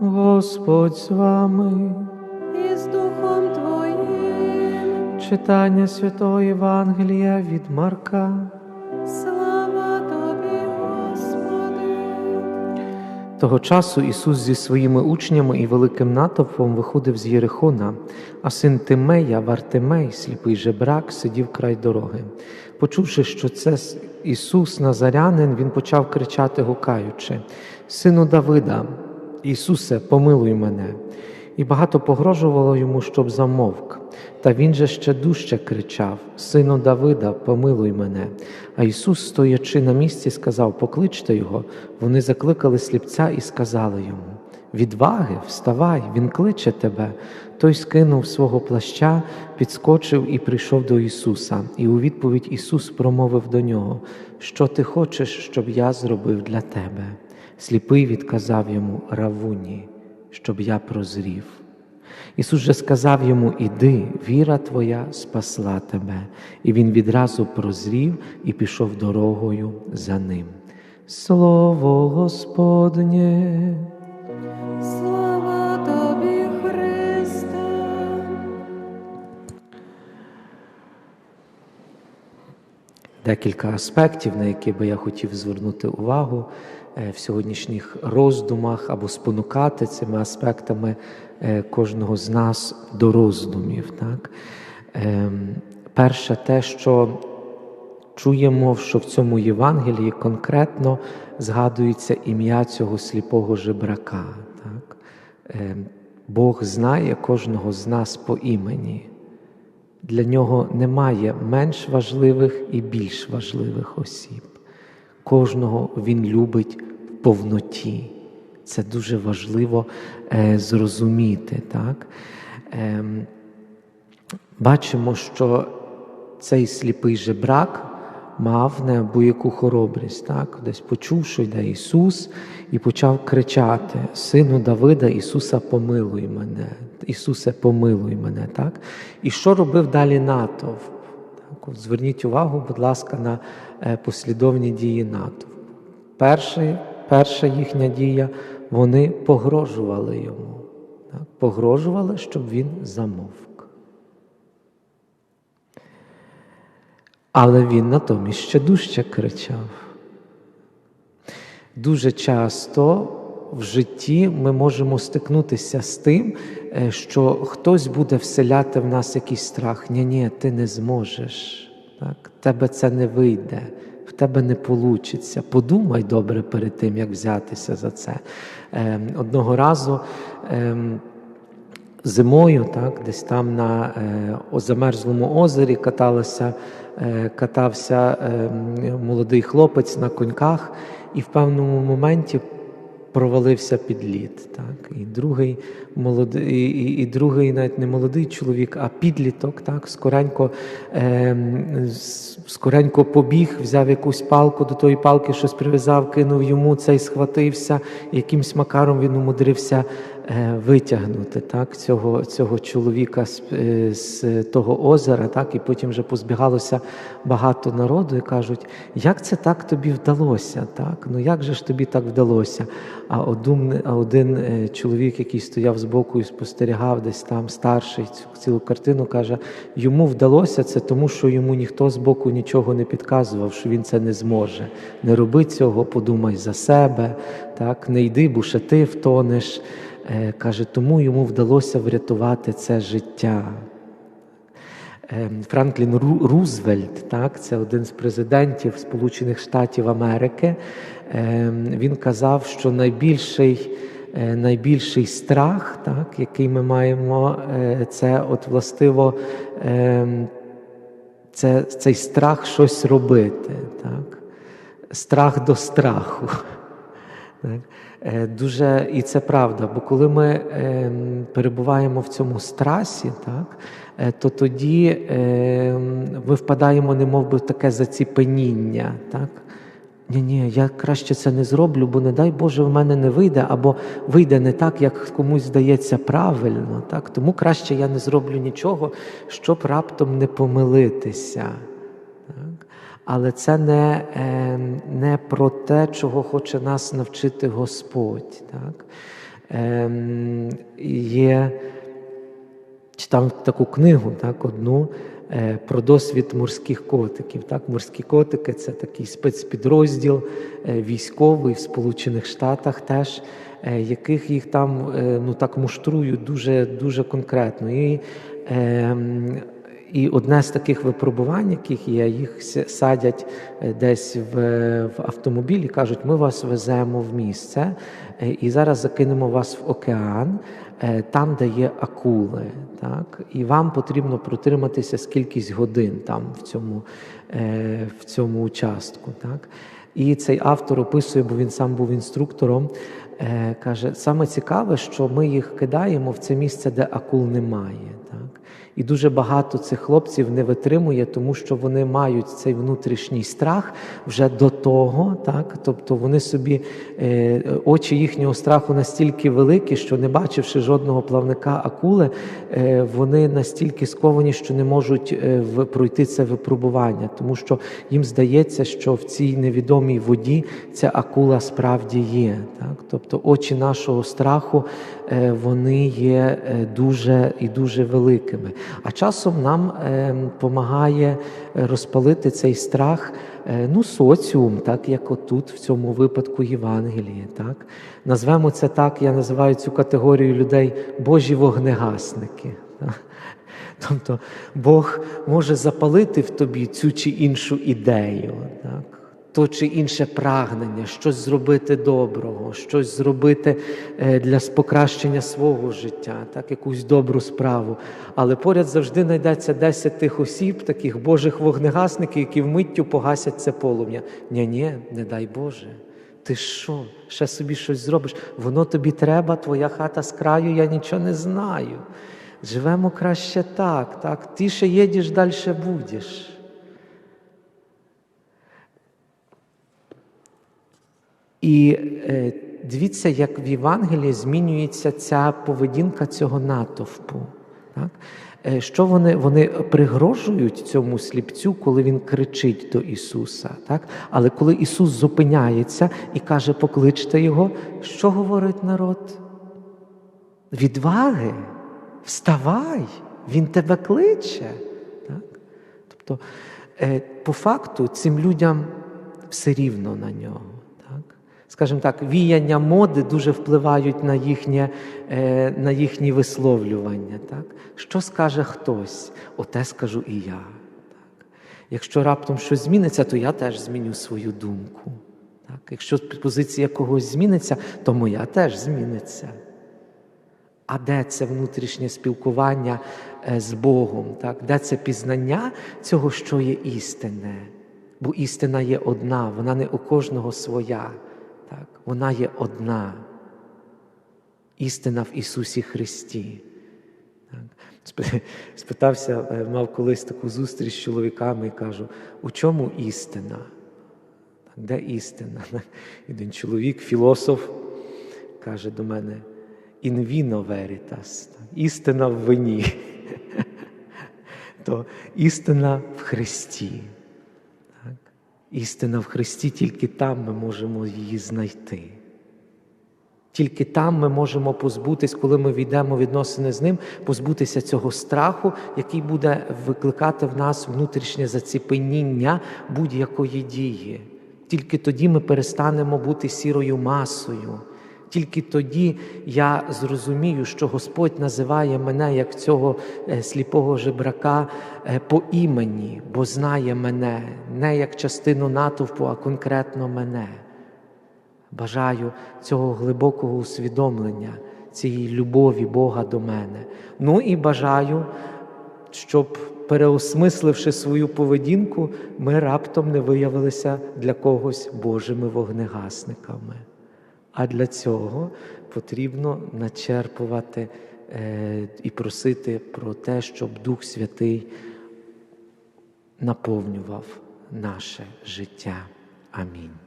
Господь з вами. і з Духом Твоїм. Читання Святого Євангелія від Марка. Слава Тобі, Господи. Того часу Ісус зі своїми учнями і великим натовпом виходив з Єрихона, а син Тимея, Вартимей, сліпий жебрак, сидів край дороги. Почувши, що це Ісус Назарянин, він почав кричати, гукаючи: Сину Давида, Ісусе, помилуй мене. І багато погрожувало йому, щоб замовк. Та він же ще дужче кричав: Сину Давида, помилуй мене. А Ісус, стоячи на місці, сказав: Покличте його. Вони закликали сліпця і сказали йому: Відваги, вставай, він кличе тебе. Той скинув свого плаща, підскочив і прийшов до Ісуса. І у відповідь Ісус промовив до нього: Що ти хочеш, щоб я зробив для тебе? Сліпий відказав йому Равуні, щоб я прозрів. Ісус же сказав йому: Іди, віра твоя спасла тебе. І він відразу прозрів і пішов дорогою за ним. Слово Господнє. Слава Тобі, Христе. Декілька аспектів, на які би я хотів звернути увагу в сьогоднішніх роздумах або спонукати цими аспектами е, кожного з нас до роздумів. Так? Ем, Перше, те, що чуємо, що в цьому Євангелії конкретно згадується ім'я цього сліпого жебрака. Так? Ем, Бог знає кожного з нас по імені. Для нього немає менш важливих і більш важливих осіб. Кожного він любить повноті. Це дуже важливо е, зрозуміти. Так? Ем, бачимо, що цей сліпий жебрак мав неабияку хоробрість, так? десь почув, що йде Ісус, і почав кричати: Сину Давида, Ісуса, помилуй мене, Ісусе, помилуй мене. Так? І що робив далі натовп? Так? Зверніть увагу, будь ласка, на е, послідовні дії натовпу. Перша, перша їхня дія, вони погрожували йому. Так? Погрожували, щоб він замовк. Але він натомість ще дужче кричав. Дуже часто в житті ми можемо стикнутися з тим, е, що хтось буде вселяти в нас якийсь страх. Ні, ні, ти не зможеш. Так? Тебе це не вийде, в тебе не вийде. Подумай добре перед тим, як взятися за це. Ем, Одного разу. ем, Зимою, так, десь там на е, замерзлому озері каталася, е, катався е, молодий хлопець на коньках і в певному моменті провалився під лід. Так. І другий молодий, і, і, і другий навіть не молодий чоловік, а підліток, так, скоренько, е, скоренько побіг, взяв якусь палку до тої палки, щось прив'язав, кинув йому, цей схватився, якимсь макаром він умудрився витягнути так, цього, цього чоловіка з, е, з того озера, так, і потім вже позбігалося багато народу і кажуть, як це так тобі вдалося? Так? Ну як же ж тобі так вдалося? А один, а один е, чоловік, який стояв збоку і спостерігав десь там старший цю цілу картину, каже, йому вдалося це тому, що йому ніхто збоку нічого не підказував, що він це не зможе. Не роби цього, подумай за себе, так? не йди, бо ще ти втонеш. Е, Каже, тому йому вдалося врятувати це життя. Ем, Франклін Рузвельт, так, це один з президентів Сполучених Штатів Америки. ем, Він казав, що найбільший, е, найбільший страх, так, який ми маємо, е, це от властиво це, цей страх щось робити. Так? Страх до страху. Е, Дуже, і це правда, бо коли ми ем, перебуваємо в цьому страсі, так, е, то тоді ми впадаємо, немов би в таке заціпеніння. Так? Ні, ні, я краще це не зроблю, бо не дай Боже, в мене не вийде, або вийде не так, як комусь здається правильно. Так? Тому краще я не зроблю нічого, щоб раптом не помилитися. Але це не, е, не про те, чого хоче нас навчити Господь. Так? ем, є читав таку книгу, так, одну е, про досвід морських котиків. Так, морські котики це такий спецпідрозділ е, військовий в Сполучених Штатах теж. е, Яких їх там е, ну так муштрують дуже дуже конкретно. І, ем, і одне з таких випробувань, яких є, їх садять е, десь в, в автомобіль і кажуть, ми вас веземо в місце е, і зараз закинемо вас в океан, е, там, де є акули. Так? І вам потрібно протриматися скількись годин там в цьому, в цьому участку. Так? І цей автор описує, бо він сам був інструктором. Каже, саме цікаве, що ми їх кидаємо в це місце, де акул немає. Так? І дуже багато цих хлопців не витримує, тому що вони мають цей внутрішній страх вже до того, так? тобто вони собі е, очі їхнього страху настільки великі, що не бачивши жодного плавника акули, е, вони настільки сковані, що не можуть е, в- пройти це випробування, тому що їм здається, що в цій невідомій воді ця акула справді є. Так? Тобто очі нашого страху вони є е, дуже і дуже великими. А часом нам допомагає розпалити цей страх е, ну, соціум, так як отут, в цьому випадку Євангеліє. Так? Назвемо це так, я називаю цю категорію людей Божі вогнегасники. так. Тобто Бог може запалити в тобі цю чи іншу ідею, так? То чи інше прагнення, щось зробити доброго, щось зробити е, для покращення свого життя, так, якусь добру справу. Але поряд завжди знайдеться 10 тих осіб, таких Божих вогнегасників, які вмиттю погасять це полум'я. Ні, ні, не дай Боже. Ти що? Ще собі щось зробиш? Воно тобі треба, твоя хата з краю, я нічого не знаю. Живемо краще так, так. Ти ще їдеш, далі будеш. І е, дивіться, як в Євангелії змінюється ця поведінка цього натовпу. Так? Е, що вони, вони пригрожують цьому сліпцю, коли він кричить до Ісуса. Так? Але коли Ісус зупиняється і каже, покличте Його, що говорить народ? Відваги, вставай, Він тебе кличе. Так? Тобто, е, по факту, цим людям все рівно на нього. Скажімо так, віяння моди дуже впливають на, їхнє, е, на їхні висловлювання. Так? Що скаже хтось, оте скажу і я. Так? Якщо раптом щось зміниться, то я теж зміню свою думку. Так? Якщо позиція когось зміниться, то моя теж зміниться. А де це внутрішнє спілкування е, з Богом? Так? Де це пізнання цього, що є істинне? Бо істина є одна, вона не у кожного своя. Вона є одна. Істина в Ісусі Христі. Спитався, е, мав колись таку зустріч з чоловіками і кажу, у чому істина? Де істина? Один чоловік, філософ, каже до мене: in vino veritas, істина в вині. То істина в Христі. Істина в Христі, тільки там ми можемо її знайти. Тільки там ми можемо позбутись, коли ми війдемо відносини з ним, позбутися цього страху, який буде викликати в нас внутрішнє заціпеніння будь-якої дії. Тільки тоді ми перестанемо бути сірою масою. Тільки тоді я зрозумію, що Господь називає мене як цього е, сліпого жебрака е, по імені, бо знає мене не як частину натовпу, а конкретно мене. Бажаю цього глибокого усвідомлення, цієї любові Бога до мене. Ну і бажаю, щоб, переосмисливши свою поведінку, ми раптом не виявилися для когось Божими вогнегасниками. А для цього потрібно начерпувати е, і просити про те, щоб Дух Святий наповнював наше життя. Амінь.